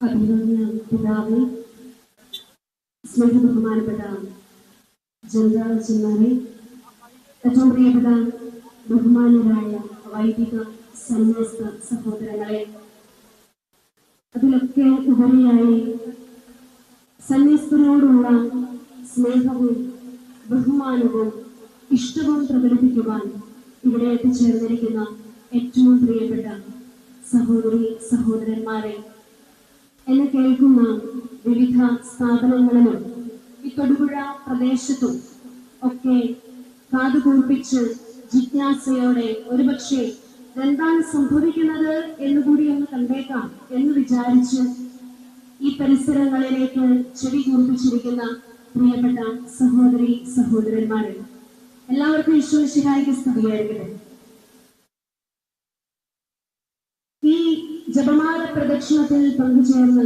പിതാവ് സ്നേഹ ബഹുമാനപ്പെട്ട ജനതാചന്മാരെ ഏറ്റവും പ്രിയപ്പെട്ട ബഹുമാനരായ വൈദിക സന്യാസ സഹോദരങ്ങളെ അതിലൊക്കെ ഉപരിയായി സന്യസ്തരോടുള്ള സ്നേഹവും ബഹുമാനവും ഇഷ്ടവും പ്രകടിപ്പിക്കുവാൻ ഇവിടെ എത്തിച്ചേർന്നിരിക്കുന്ന ഏറ്റവും പ്രിയപ്പെട്ട സഹോദരി സഹോദരന്മാരെ എന്നെ കേൾക്കുന്ന വിവിധ സ്ഥാപനങ്ങളിലും ഈ തൊടുപുഴ പ്രദേശത്തും ഒക്കെ കാതുകൂർപ്പിച്ച് ജിജ്ഞാസയോടെ ഒരുപക്ഷെ എന്താണ് സംഭവിക്കുന്നത് എന്ന് കൂടി ഒന്ന് കണ്ടേക്കാം എന്ന് വിചാരിച്ച് ഈ പരിസരങ്ങളിലേക്ക് ചെവി കൂർപ്പിച്ചിരിക്കുന്ന പ്രിയപ്പെട്ട സഹോദരി സഹോദരന്മാരെ എല്ലാവർക്കും ഈശ്വരശിഹായിക്ക് സ്തുതിയായിരിക്കട്ടെ ഈ ജപമാല പ്രദക്ഷിണത്തിൽ പങ്കുചേർന്ന്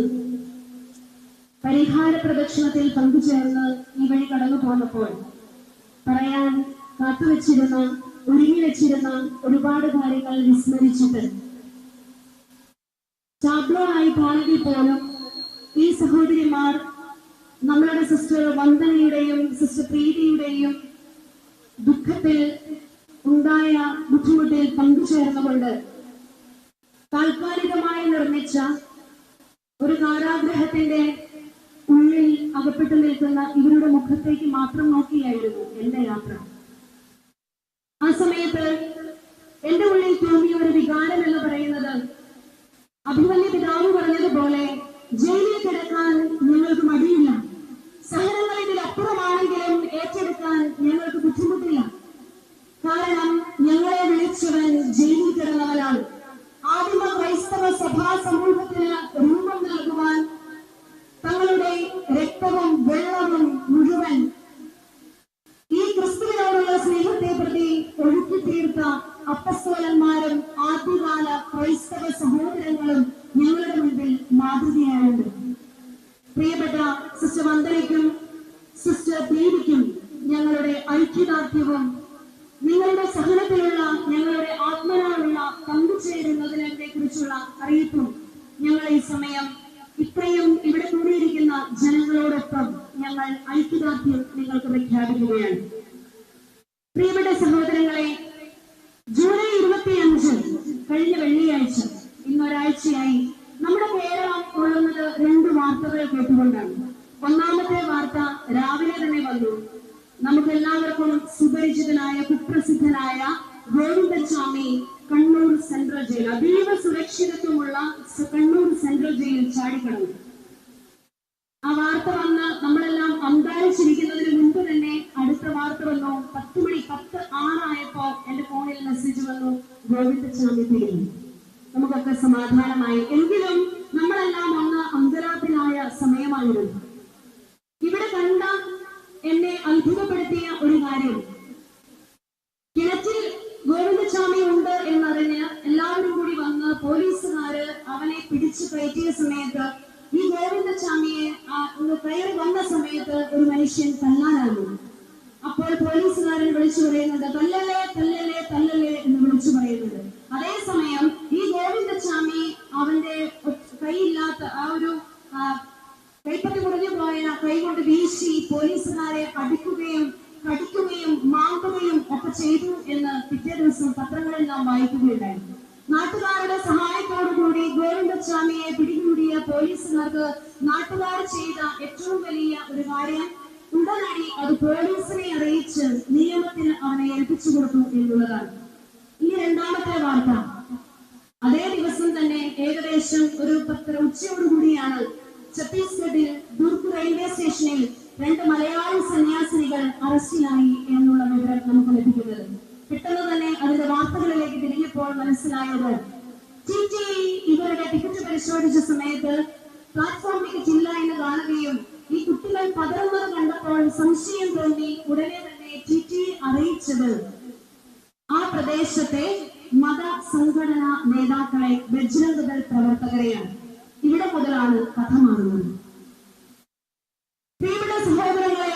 പരിഹാര പ്രദക്ഷിണത്തിൽ പങ്കുചേർന്ന് ഈ വഴി കടന്നു പോന്നപ്പോൾ പറയാൻ കാത്തുവച്ചിരുന്ന ഒരുങ്ങി വെച്ചിരുന്ന ഒരുപാട് കാര്യങ്ങൾ വിസ്മരിച്ചിട്ട് ടാബ്ലോ ആയി പോണെങ്കിൽ പോലും ഈ സഹോദരിമാർ നമ്മളുടെ സിസ്റ്റർ വന്ദനയുടെയും സിസ്റ്റർ പ്രീതിയുടെയും ദുഃഖത്തിൽ ഉണ്ടായ ബുദ്ധിമുട്ടിൽ പങ്കുചേർന്നുകൊണ്ട് താൽക്കാലികമായി നിർമ്മിച്ച ഒരു കാരാഗ്രഹത്തിന്റെ ഉള്ളിൽ അകപ്പെട്ടു നിൽക്കുന്ന ഇവരുടെ മുഖത്തേക്ക് മാത്രം നോക്കിയായിരുന്നു എന്റെ യാത്ര. ആ സമയത്ത് സഹോദരങ്ങളും ഞങ്ങളുടെ മുൻപിൽ മാതൃകയായുണ്ട്. പ്രിയപ്പെട്ട സിസ്റ്റർ വന്ദനയ്ക്കും സിസ്റ്റർ ദീപിക്കും ഞങ്ങളുടെ ഐക്യദാർഢ്യവും നിങ്ങളുടെ സഹനത്തിലുള്ള ഞങ്ങളുടെ ആത്മനാളുള്ള പങ്കുചേരുന്നതിനെ കുറിച്ചുള്ള അറിയിപ്പും ഞങ്ങൾ ഈ സമയം ഇത്രയും ഇവിടെ കൂടിയിരിക്കുന്ന ജനങ്ങളോടൊപ്പം ഞങ്ങൾ ഐക്യദാർഢ്യം നിങ്ങൾക്ക് പ്രഖ്യാപിക്കുകയാണ്. പ്രിയപ്പെട്ട സഹോദരങ്ങളെ ജൂലൈ ഇരുപത്തിയഞ്ച് കഴിഞ്ഞ വെള്ളിയാഴ്ച ഇന്നൊരാഴ്ചയായി നമ്മുടെ കേരളം കൊള്ളുന്നത് രണ്ട് വാർത്തകൾ കേട്ടുകൊണ്ടാണ്. ഒന്നാമത്തെ വാർത്ത രാവിലെ തന്നെ വന്നു. നമുക്ക് എല്ലാവർക്കും സുപരിചിതനായ കുപ്രസിദ്ധനായ ഗോവിന്ദസ്വാമി കണ്ണൂർ സെൻട്രൽ ജയിൽ അതീവ സുരക്ഷിതത്വമുള്ള കണ്ണൂർ സെൻട്രൽ ജയിൽ ചാടിക്കടന്നു. ആ വാർത്ത വന്ന് നമ്മളെല്ലാം അന്താരിച്ചിരിക്കുന്നതിന് മുൻപ് തന്നെ അടുത്ത വാർത്ത വന്നു. പത്ത് മണി പത്ത് ആറായപ്പോ എന്റെ ഫോണിൽ മെസ്സേജ് വന്നു. ഗോവിന്ദസ്വാമി പിടിഞ്ഞു നമുക്കൊക്കെ സമാധാനമായി. എങ്കിലും നമ്മളെല്ലാം ഒന്ന് അന്തരാത്തിലായ സമയമായിരുന്നു. ഇവിടെ കണ്ട എന്നെ അത്ഭുതപ്പെടുത്തിയ ഒരു കാര്യം. കിണറ്റിൽ ഗോവിന്ദസ്വാമി ഉണ്ട് എന്നറിഞ്ഞ് എല്ലാവരും കൂടി വന്ന് പോലീസുകാര് അവനെ പിടിച്ചു കയറ്റിയ സമയത്ത് ഈ ഗോവിന്ദസ്വാമിയെ ഒന്ന് കയറി വന്ന സമയത്ത് ഒരു മനുഷ്യൻ തല്ലാനാകുന്നു അപ്പോൾ പോലീസുകാരൻ വിളിച്ചു പറയുന്നുണ്ട് തല്ലല്ലേ തല്ലല്ലേ എന്ന് വിളിച്ചു പറയുന്നുണ്ട് അതേസമയം ഈ ഗോവിന്ദസ്വാമി അവന്റെ കൈയില്ലാത്ത ആ ഒരു ആ, കൈപ്പറ്റി മുറിഞ്ഞു പോയ കൈ കൊണ്ട് വീശി പോലീസുകാരെ അടിക്കുകയും കടിക്കുകയും മാന്തുകയും ഒക്കെ ചെയ്തു എന്ന് പിറ്റേ ദിവസം പത്രങ്ങളിൽ നാം വായിക്കുകയുണ്ടായി നാട്ടുകാരുടെ സഹായത്തോടുകൂടി ഗോവിന്ദസ്വാമിയെ പിടികൂടിയ പോലീസുകാർക്ക് നാട്ടുകാർ ചെയ്ത ഏറ്റവും വലിയ ഒരു കാര്യം ഉടനടി അത് പോലീസിനെ അറിയിച്ച് നിയമത്തിന് അവനെ ഏൽപ്പിച്ചു കൊടുത്തു എന്നുള്ളതാണ്. ഈ രണ്ടാമത്തെ വാർത്ത. അതേ ദിവസം തന്നെ ഏകദേശം ഒരു പത്ര ഉച്ചയോടുകൂടിയാണ് ഛത്തീസ്ഗഡിൽ ദുർഗ് റെയിൽവേ സ്റ്റേഷനിൽ രണ്ട് മലയാളി സന്യാസിനികൾ അറസ്റ്റിലായി എന്നുള്ള വിവരം നമുക്ക് ലഭിക്കുന്നത്. പെട്ടെന്ന് തന്നെ അതിന്റെ വാർത്തകളിലേക്ക് തിരിഞ്ഞപ്പോൾ മനസ്സിലായത് ടി ടി ഇവരുടെ ടിക്കറ്റ് പരിശോധിച്ച സമയത്ത് പ്ലാറ്റ്ഫോം ടിക്കറ്റ് എന്ന് കാണുകയും ഈ കുട്ടികൾ പതറുന്നത് കണ്ടപ്പോൾ സംശയം തോന്നി ഉടനെ തന്നെ ടി ടി അറിയിച്ചത് ആ പ്രദേശത്തെ മത സംഘടനാ നേതാക്കളെ ബജ്രംഗദൾ പ്രവർത്തകരെയാണ്. ഇവിടെ മുതലാണ് കഥ മാറുന്നത്. സഹോദരങ്ങളെ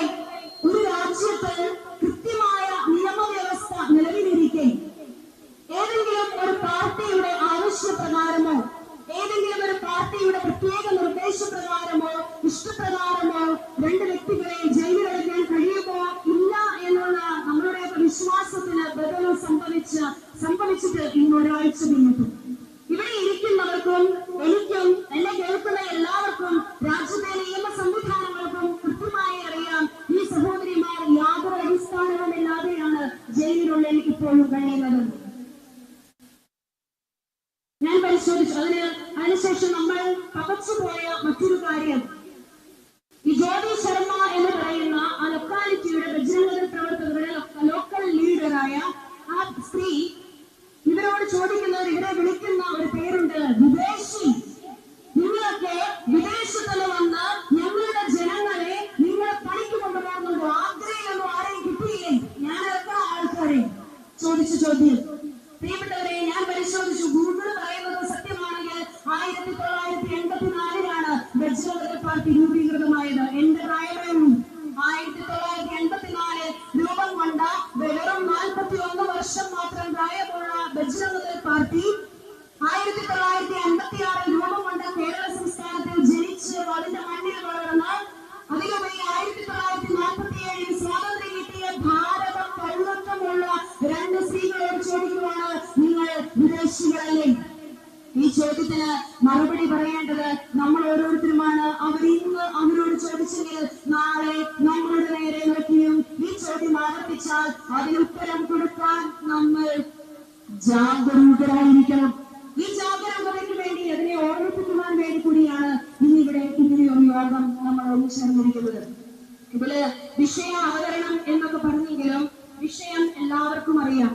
ഒരു രാജ്യത്ത് കൃത്യമായ നിയമവ്യവസ്ഥ നിലവിലിരിക്കെ. ഏതെങ്കിലും ഒരു പാർട്ടിയുടെ ആവശ്യപ്രകാരമോ ഏതെങ്കിലും ഒരു പാർട്ടിയുടെ പ്രത്യേക നിർദ്ദേശപ്രകാരമോ ഇഷ്ടപ്രകാരമോ രണ്ട് രവി ശർമ്മ എന്ന് പറയുന്ന ആ ലൊക്കാലിറ്റിയുടെ പ്രജനകര പ്രവർത്തകരുടെ ലോക്കൽ ലീഡറായ ആ സ്ത്രീ ഇവരോട് ചോദിക്കുന്നത് ഇവരെ വിളിക്കുന്ന ഒരു പേരുണ്ട് വിവേക് ജാഗരൂകരായിരിക്കണം. ഈ ജാഗരൂകതയ്ക്ക് വേണ്ടി അതിനെ ഓർമ്മിപ്പിക്കുവാൻ വേണ്ടി കൂടിയാണ് ഇന്ന് ഇവിടെ ഇങ്ങനെ ഒരു യോഗം നമ്മൾ ഒന്നിച്ചിരുന്നിരിക്കുന്നത് ഇതിൽ വിഷയ അവതരണം എന്നൊക്കെ പറഞ്ഞെങ്കിലും വിഷയം എല്ലാവർക്കും അറിയാം.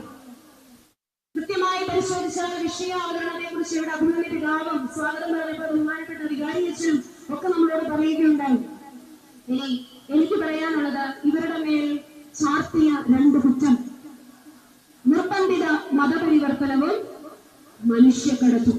കൃത്യമായി പരിശോധിച്ചാൽ വിഷയ അവതരണത്തെ കുറിച്ച് ഇവിടെ അഭിനന്ദിത കാലം സ്വാഗതം പറഞ്ഞപ്പോൾ ബഹുമാനപ്പെട്ട വികാരി അച്ഛനും ഒക്കെ നമ്മളോട് പറയുകയുണ്ടായി. ഇനി എനിക്ക് പറയാനുള്ളത് ഇവരുടെ മേൽ ചാർത്തിയ രണ്ട് കുറ്റം. മതപരിവർത്തനവും മനുഷ്യക്കടത്തും.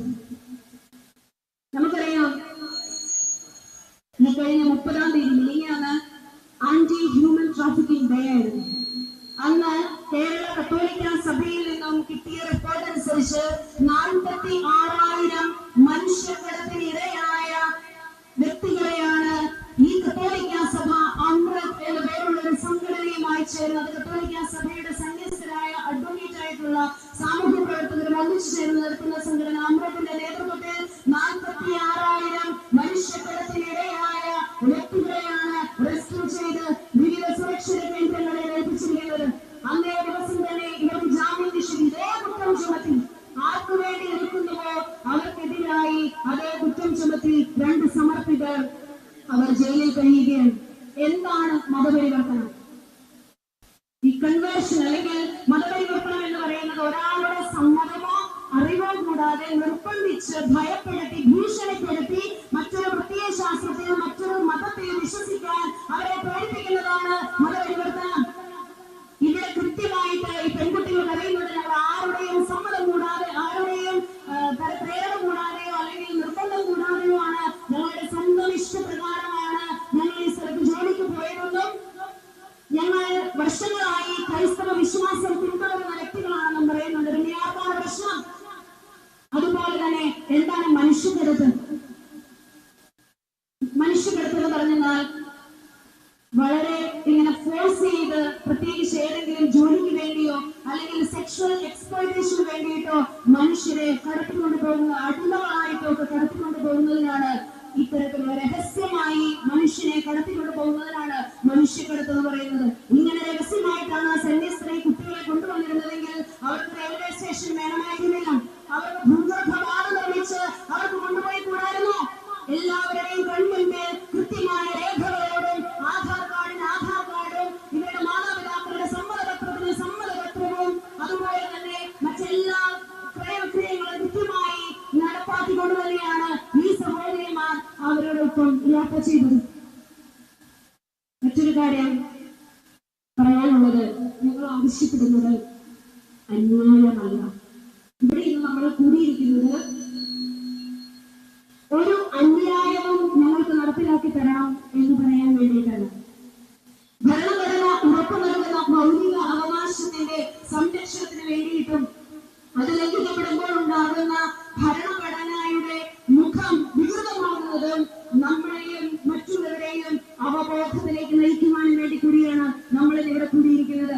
വ്യക്തികളെയാണ് റെസ്ക്യൂ ചെയ്ത് വിവിധ സുരക്ഷിത കേന്ദ്രങ്ങളിൽ ഏൽപ്പിച്ചിരിക്കുന്നത്. അന്നേ ദിവസം തന്നെ ഇവർ ജാമ്യം വിഷയം ഇതേ കുറ്റം ചുമത്തി ആർക്കു വേണ്ടി നിൽക്കുന്നുവോ അവർക്കെതിരായി അതേ കുറ്റം ചുമത്തി രണ്ട് സമർപ്പിതർ അവർ ജയിലിൽ കഴിയുകയാണ്. വേണ്ടിയിട്ടോ മനുഷ്യരെ കടത്തിക്കൊണ്ടു പോകുന്ന അടിമകളായിട്ടോ ഒക്കെ കടത്തിക്കൊണ്ട് പോകുന്നതിനാണ് ഇത്തരത്തിലുള്ള രഹസ്യമായി മനുഷ്യനെ കടത്തിക്കൊണ്ട് പോകുന്നതിനാണ് മനുഷ്യക്കടത്ത് എന്ന് പറയുന്നത്. അടക്കം യാത്ര ചെയ്തത്. മറ്റൊരു കാര്യം പറയാനുള്ളത് ഞങ്ങൾ ആവശ്യപ്പെടുന്നത് മോക്ഷത്തിലേക്ക് നയിക്കുവാനും വേണ്ടി കൂടിയാണ് നമ്മളിൽ ഇവിടെ കൂടിയിരിക്കുന്നത്.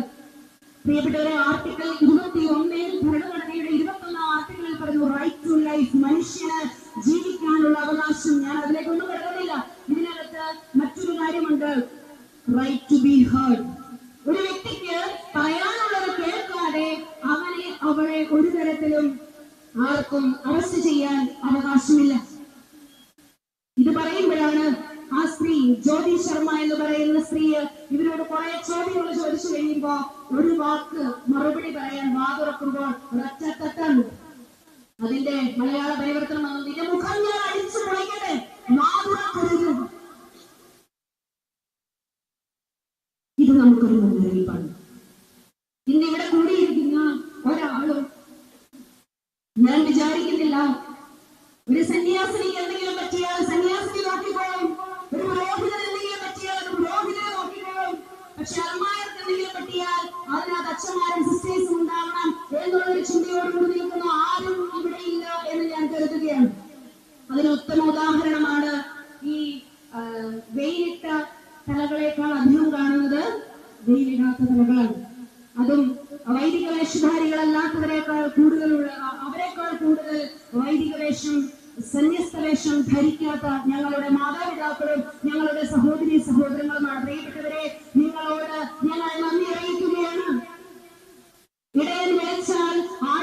പ്രിയപ്പെട്ടവരെ ആർട്ടിക്കൽ എന്ന് പറയുന്ന സ്ത്രീയെ ഇവരോട് കുറെ ചോദ്യങ്ങൾ ചോദിച്ചു കഴിയുമ്പോ ഒരു വാക്ക് മറുപടി പറയാൻ വാതുറക്കുമ്പോൾ ഒരൊറ്റ അതിന്റെ മലയാള പരിവർത്തനം വന്നു നിന്റെ മുഖം ഞാൻ അടിച്ചു പൊളിക്കട്ടെ. വാതുറക്കരുത്. ഇത് നമുക്കൊരു മുന്നറിയിപ്പാണ് ഇന്ന് ഇവിടെ കൂടിയിരിക്കുന്ന ഒരാളും ഞാൻ വിചാരിക്കുന്നില്ല. ഒരു സന്യാസിനിക്ക് എന്തെങ്കിലും പറ്റിയാൽ സന്യാസിനി നോക്കിക്കോളും. പക്ഷെ അൽമായർക്ക് നിലപ്പെട്ടിയാൽ അതിനകത്ത് അച്ഛന്മാരും സിസ്റ്റേഴ്സും ഉണ്ടാകണം എന്നുള്ളൊരു ചിന്തയോടുകൂടി നിൽക്കുന്ന. ആരും ഇവിടെ ഇല്ല എന്ന് ഞാൻ കരുതുകയാണ്. അതിന് ഉത്തമ ഉദാഹരണമാണ് ഈ വെയിലിട്ട തലകളെക്കാൾ അധികം കാണുന്നത് വെയിലിടാത്ത തലകളാണ്. അതും വൈദിക വേഷധാരികളല്ലാത്തവരെക്കാൾ കൂടുതലുള്ള അവരെക്കാൾ കൂടുതൽ വൈദിക വേഷം സന്യസ്തവേഷം ധരിക്കാത്ത ഞങ്ങളുടെ മാതാപിതാക്കളും ഞങ്ങളുടെ സഹോദരി സഹോദരങ്ങളുമാണ്. പ്രിയപ്പെട്ടവരെ നിങ്ങളോട് ഞങ്ങൾ നന്ദി അറിയിക്കുകയാണ്. ഇടയൻ വിളിച്ചാൽ ആ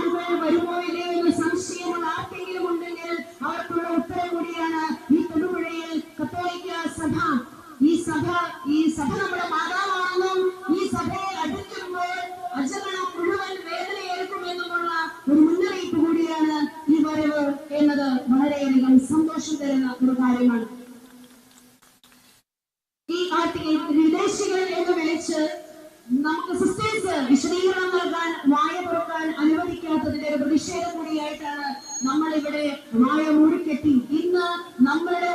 സമയം ഉരുക്കെട്ടി ഇന്ന് നമ്മളുടെ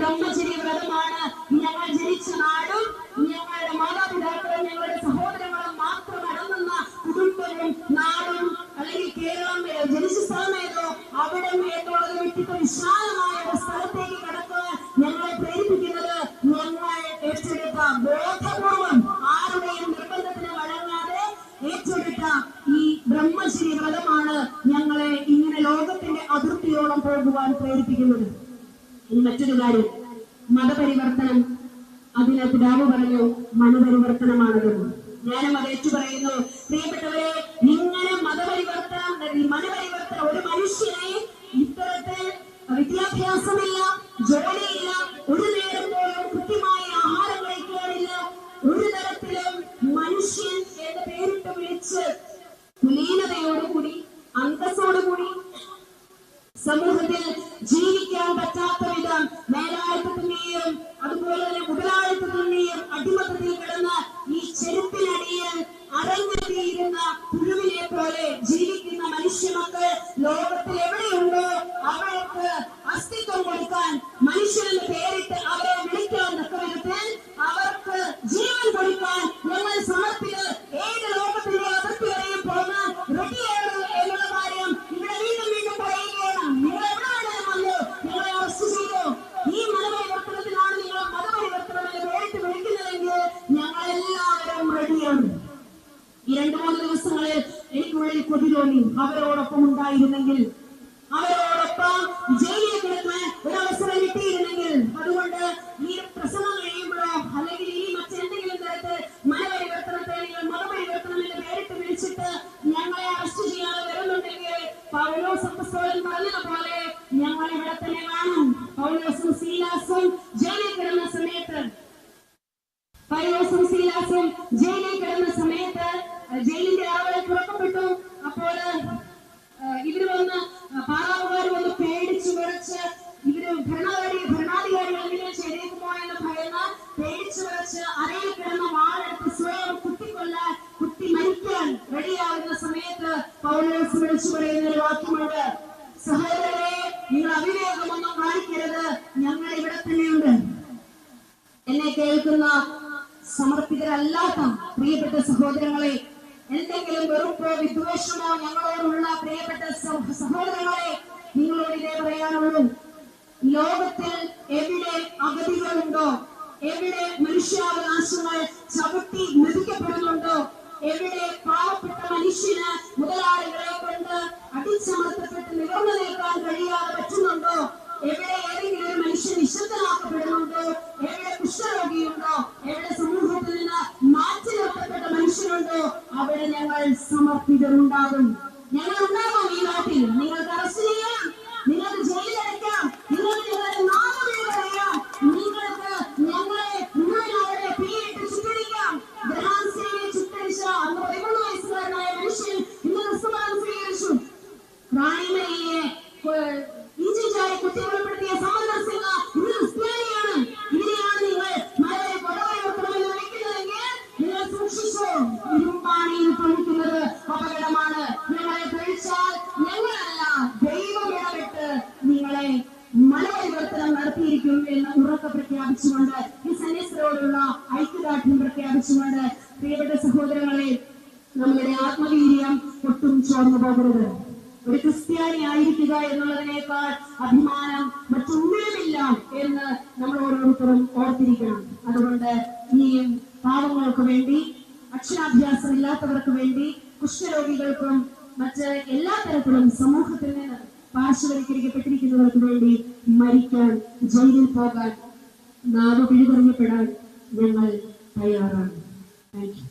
ബ്രഹ്മചര്യ വ്രതമാണ്. ഞങ്ങൾ ജനിച്ച നാടും മനപരിവർത്തനമാണെന്നും ഞാനും അത് ഏറ്റുപറയുന്നു പ്രിയപ്പെട്ട മണ്ണിൽ പുഴുവിനെ പോലെ ജീവിക്കുന്ന മനുഷ്യമൊക്കെ ലോകത്തിൽ എവിടെയുണ്ടോ ഉണ്ടായിരുന്നെങ്കിൽ അവരോടൊപ്പം ജയിലിൽ കിടക്കാൻ ഒരവസരം കിട്ടിയിരുന്നെങ്കിൽ അതുകൊണ്ട് ഈ പ്രസവം കഴിയുമ്പോഴോ അല്ലെങ്കിൽ ഈ മറ്റെന്തെങ്കിലും തരത്തിൽ മനപരിവർത്തനത്തെ മതപരിവർത്തനം എന്ന് പേരിട്ട് വിളിച്ചിട്ട് ഞങ്ങളെ അറസ്റ്റ് ചെയ്യാതെ വരുന്നുണ്ടെങ്കിൽ പൗലോസ് അപ്പസ്തോലൻ പറഞ്ഞതുപോലെ ഞങ്ങൾ ഇവിടെ തന്നെ കാണും. പൗലോസും സീലാസും ജയിലിൽ കിടന്ന സമയത്ത് പൗലോസും സീലാസും ഭരണാധികാരി ഭരണാധികാരി എന്തിനെ ചെയ്തേക്കുമോ എന്ന് ഭയന്ന് പേടിച്ചു വിറച്ച് അരയിൽ കിടന്ന വാളെടുത്ത് സ്വയം കുത്തിക്കൊല്ലാൻ കുത്തി മരിക്കാൻ റെഡിയാകുന്ന സമയത്ത് പൗലോസ് വിളിച്ചു പറയുന്ന ഒരു വാക്യം മനുഷ്യാവകാശങ്ങൾ ചവിട്ടി മെതിക്കപ്പെടുന്നുണ്ടോ? എവിടെ പാവപ്പെട്ട മനുഷ്യന് മുതലാളികളെ കൊണ്ട് അടിച്ചമർത്തപ്പെട്ട് നിവർന്നു നിൽക്കാൻ കഴിയാതെ പറ്റുന്നുണ്ടോ? എവിടെ ഏതെങ്കിലും ഒരു മനുഷ്യൻ നിശബ്ദനാക്കപ്പെടുന്നുണ്ടോ? എവിടെ കുഷ്ഠരോഗിയുണ്ടോ? എവിടെ സമൂഹത്തിൽ നിന്ന് മാറ്റി നിർത്തപ്പെട്ട മനുഷ്യരുണ്ടോ അവിടെ ഞങ്ങൾ സമർപ്പിതരുണ്ടാകും. ഞങ്ങൾ ഉണ്ടാകും ഈ നാട്ടിൽ. നിങ്ങൾക്ക് അറസ്റ്റ് ചെയ്യാം. ചുട്ടടിച്ച അന്ന് പതിമൂന്ന് വയസ്സുകാരനായ മനുഷ്യൻ ഇന്ന് ക്രിസ്തുമാനം സ്വീകരിച്ചു ചോർന്നു പോകരുത് ഒരു ക്രിസ്ത്യാനി ആയിരിക്കുക എന്നുള്ളതിനേക്കാൾ അഭിമാനം മറ്റൊന്നുമില്ല എന്ന് നമ്മൾ ഓരോരുത്തരും ഓർത്തിരിക്കണം. അതുകൊണ്ട് ഇനിയും പാവങ്ങൾക്ക് വേണ്ടി അക്ഷരാഭ്യാസം ഇല്ലാത്തവർക്ക് വേണ്ടി കുഷ്ഠരോഗികൾക്കും മറ്റ് എല്ലാ തരത്തിലും സമൂഹത്തിൽ നിന്ന് പാർശ്വവൽക്കരിക്കപ്പെട്ടിരിക്കുന്നവർക്ക് വേണ്ടി മരിക്കാൻ ജയിലിൽ പോകാൻ നാവ് പിഴുതെറിയപ്പെടാൻ ഞങ്ങൾ തയ്യാറാണ്. Thank you